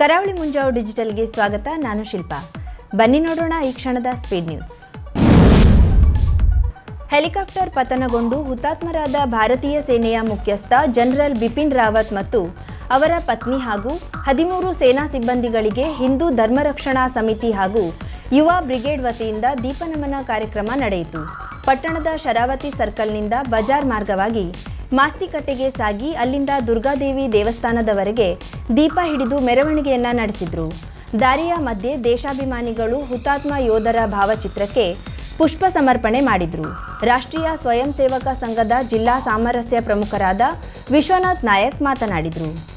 ಕರಾವಳಿ ಮುಂಜಾವು ಡಿಜಿಟಲ್ಗೆ ಸ್ವಾಗತ, ನಾನು ಶಿಲ್ಪಾ. ಬನ್ನಿ ನೋಡೋಣ ಈ ಕ್ಷಣದ ಸ್ಪೀಡ್ ನ್ಯೂಸ್. ಹೆಲಿಕಾಪ್ಟರ್ ಪತನಗೊಂಡು ಹುತಾತ್ಮರಾದ ಭಾರತೀಯ ಸೇನೆಯ ಮುಖ್ಯಸ್ಥ ಜನರಲ್ ಬಿಪಿನ್ ರಾವತ್ ಮತ್ತು ಅವರ ಪತ್ನಿ ಹಾಗೂ ಹದಿಮೂರು ಸೇನಾ ಸಿಬ್ಬಂದಿಗಳಿಗೆ ಹಿಂದೂ ಧರ್ಮರಕ್ಷಣಾ ಸಮಿತಿ ಹಾಗೂ ಯುವ ಬ್ರಿಗೇಡ್ ವತಿಯಿಂದ ದೀಪನಮನ ಕಾರ್ಯಕ್ರಮ ನಡೆಯಿತು. ಪಟ್ಟಣದ ಶರಾವತಿ ಸರ್ಕಲ್ನಿಂದ ಬಜಾರ್ ಮಾರ್ಗವಾಗಿ ಮಾಸ್ತಿಕಟ್ಟೆಗೆ ಸಾಗಿ ಅಲ್ಲಿಂದ ದುರ್ಗಾದೇವಿ ದೇವಸ್ಥಾನದವರೆಗೆ ದೀಪ ಹಿಡಿದು ಮೆರವಣಿಗೆಯನ್ನ ನಡೆಸಿದ್ರು. ದಾರಿಯ ಮಧ್ಯೆ ದೇಶಾಭಿಮಾನಿಗಳು ಹುತಾತ್ಮ ಯೋಧರ ಭಾವಚಿತ್ರಕ್ಕೆ ಪುಷ್ಪ ಸಮರ್ಪಣೆ ಮಾಡಿದ್ರು. ರಾಷ್ಟ್ರೀಯ ಸ್ವಯಂ ಸೇವಕ ಸಂಘದ ಜಿಲ್ಲಾ ಸಾಮರಸ್ಯ ಪ್ರಮುಖರಾದ ವಿಶ್ವನಾಥ್ ನಾಯಕ್ ಮಾತನಾಡಿದರು.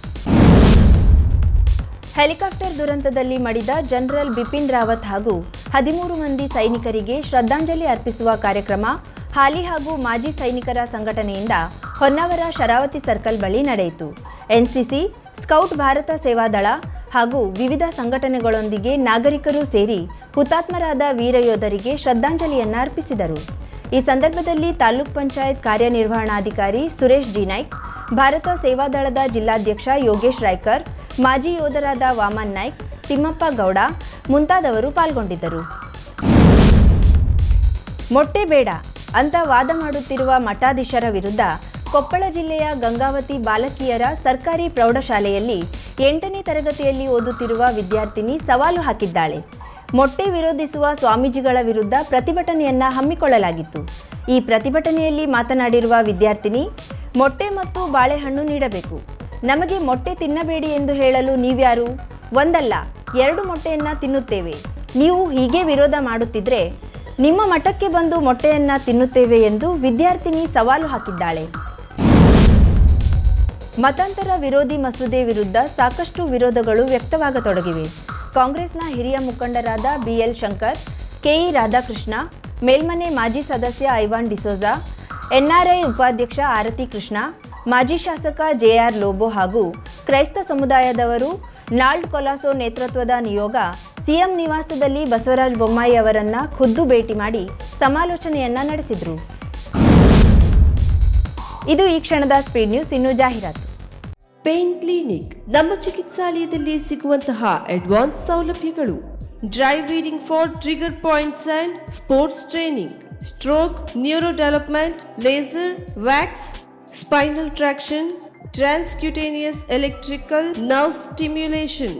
ಹೆಲಿಕಾಪ್ಟರ್ ದುರಂತದಲ್ಲಿ ಮಡಿದ ಜನರಲ್ ಬಿಪಿನ್ ರಾವತ್ ಹಾಗೂ ಹದಿಮೂರು ಮಂದಿ ಸೈನಿಕರಿಗೆ ಶ್ರದ್ಧಾಂಜಲಿ ಅರ್ಪಿಸುವ ಕಾರ್ಯಕ್ರಮ ಹಾಲಿ ಹಾಗೂ ಮಾಜಿ ಸೈನಿಕರ ಸಂಘಟನೆಯಿಂದ ಹೊನ್ನಾವರ ಶರಾವತಿ ಸರ್ಕಲ್ ಬಳಿ ನಡೆಯಿತು. ಎನ್ಸಿಸಿ, ಸ್ಕೌಟ್ ಭಾರತ ಸೇವಾದಳ ಹಾಗೂ ವಿವಿಧ ಸಂಘಟನೆಗಳೊಂದಿಗೆ ನಾಗರಿಕರು ಸೇರಿ ಹುತಾತ್ಮರಾದ ವೀರಯೋಧರಿಗೆ ಶ್ರದ್ಧಾಂಜಲಿಯನ್ನ ಅರ್ಪಿಸಿದರು. ಈ ಸಂದರ್ಭದಲ್ಲಿ ತಾಲೂಕ್ ಪಂಚಾಯತ್ ಕಾರ್ಯನಿರ್ವಹಣಾಧಿಕಾರಿ ಸುರೇಶ್ ಜಿ ನಾಯ್ಕ್, ಭಾರತ ಸೇವಾದಳದ ಜಿಲ್ಲಾಧ್ಯಕ್ಷ ಯೋಗೇಶ್ ರಾಯ್ಕರ್, ಮಾಜಿ ಯೋಧರಾದ ವಾಮನ್ ನಾಯ್ಕ್, ತಿಮ್ಮಪ್ಪ ಗೌಡ ಮುಂತಾದವರು ಪಾಲ್ಗೊಂಡಿದ್ದರು. ಮೊಟ್ಟೆ ಬೇಡ. ಅಂತ ವಾದ ಮಾಡುತ್ತಿರುವ ಮಠಾಧೀಶರ ವಿರುದ್ಧ ಕೊಪ್ಪಳ ಜಿಲ್ಲೆಯ ಗಂಗಾವತಿ ಬಾಲಕಿಯರ ಸರ್ಕಾರಿ ಪ್ರೌಢಶಾಲೆಯಲ್ಲಿ ಎಂಟನೇ ತರಗತಿಯಲ್ಲಿ ಓದುತ್ತಿರುವ ವಿದ್ಯಾರ್ಥಿನಿ ಸವಾಲು ಹಾಕಿದ್ದಾಳೆ. ಮೊಟ್ಟೆ ವಿರೋಧಿಸುವ ಸ್ವಾಮೀಜಿಗಳ ವಿರುದ್ಧ ಪ್ರತಿಭಟನೆಯನ್ನ ಹಮ್ಮಿಕೊಳ್ಳಲಾಗಿತ್ತು. ಈ ಪ್ರತಿಭಟನೆಯಲ್ಲಿ ಮಾತನಾಡಿರುವ ವಿದ್ಯಾರ್ಥಿನಿ, ಮೊಟ್ಟೆ ಮತ್ತು ಬಾಳೆಹಣ್ಣು ನೀಡಬೇಕು. ನಮಗೆ ಮೊಟ್ಟೆ ತಿನ್ನಬೇಡಿ ಎಂದು ಹೇಳಲು ನೀವ್ಯಾರು? ಒಂದಲ್ಲ, ಎರಡು ಮೊಟ್ಟೆಯನ್ನ ತಿನ್ನುತ್ತೇವೆ. ನೀವು ಹೀಗೆ ವಿರೋಧ ಮಾಡುತ್ತಿದ್ರೆ ನಿಮ್ಮ ಮಠಕ್ಕೆ ಬಂದು ಮೊಟ್ಟೆಯನ್ನ ತಿನ್ನುತ್ತೇವೆ ಎಂದು ವಿದ್ಯಾರ್ಥಿನಿ ಸವಾಲು ಹಾಕಿದ್ದಾಳೆ. ಮತಾಂತರ ವಿರೋಧಿ ಮಸೂದೆ ವಿರುದ್ಧ ಸಾಕಷ್ಟು ವಿರೋಧಗಳು ವ್ಯಕ್ತವಾಗತೊಡಗಿವೆ. ಕಾಂಗ್ರೆಸ್ನ ಹಿರಿಯ ಮುಖಂಡರಾದ B L Shankar K E Radhakrishna, ಮೇಲ್ಮನೆ ಮಾಜಿ ಸದಸ್ಯ ಐವಾನ್ ಡಿಸೋಜಾ, ಎನ್ಆರ್ಐ ಉಪಾಧ್ಯಕ್ಷ ಆರತಿ ಕೃಷ್ಣ, ಮಾಜಿ ಶಾಸಕ ಜೆಆರ್ ಲೋಬೋ ಹಾಗೂ ಕ್ರೈಸ್ತ ಸಮುದಾಯದವರು ನಾಲ್ಡ್ ಕೊಲಾಸೋ ನೇತೃತ್ವದ ನಿಯೋಗ ಸಿಎಂ ನಿವಾಸದಲ್ಲಿ ಬಸವರಾಜ ಬೊಮ್ಮಾಯಿ ಅವರನ್ನ ಖುದ್ದು ಭೇಟಿ ಮಾಡಿ ಸಮಾಲೋಚನೆಯನ್ನ ನಡೆಸಿದರು. ಇದು ಈ ಕ್ಷಣದ ಸ್ಪೀಡ್ ನ್ಯೂಸ್, ಇನ್ನು ಜಾಹೀರಾತು. ಪೇನ್ ಕ್ಲಿನಿಕ್, ನಮ್ಮ ಚಿಕಿತ್ಸಾಲಯದಲ್ಲಿ ಸಿಗುವಂತಹ ಅಡ್ವಾನ್ಸ್ ಸೌಲಭ್ಯಗಳು. Dry needling for trigger points and sports training. Stroke neuro development laser, wax, spinal traction, transcutaneous electrical nerve stimulation.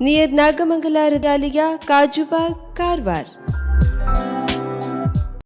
near Nagamangala Regalia, Kajubag, Karwar.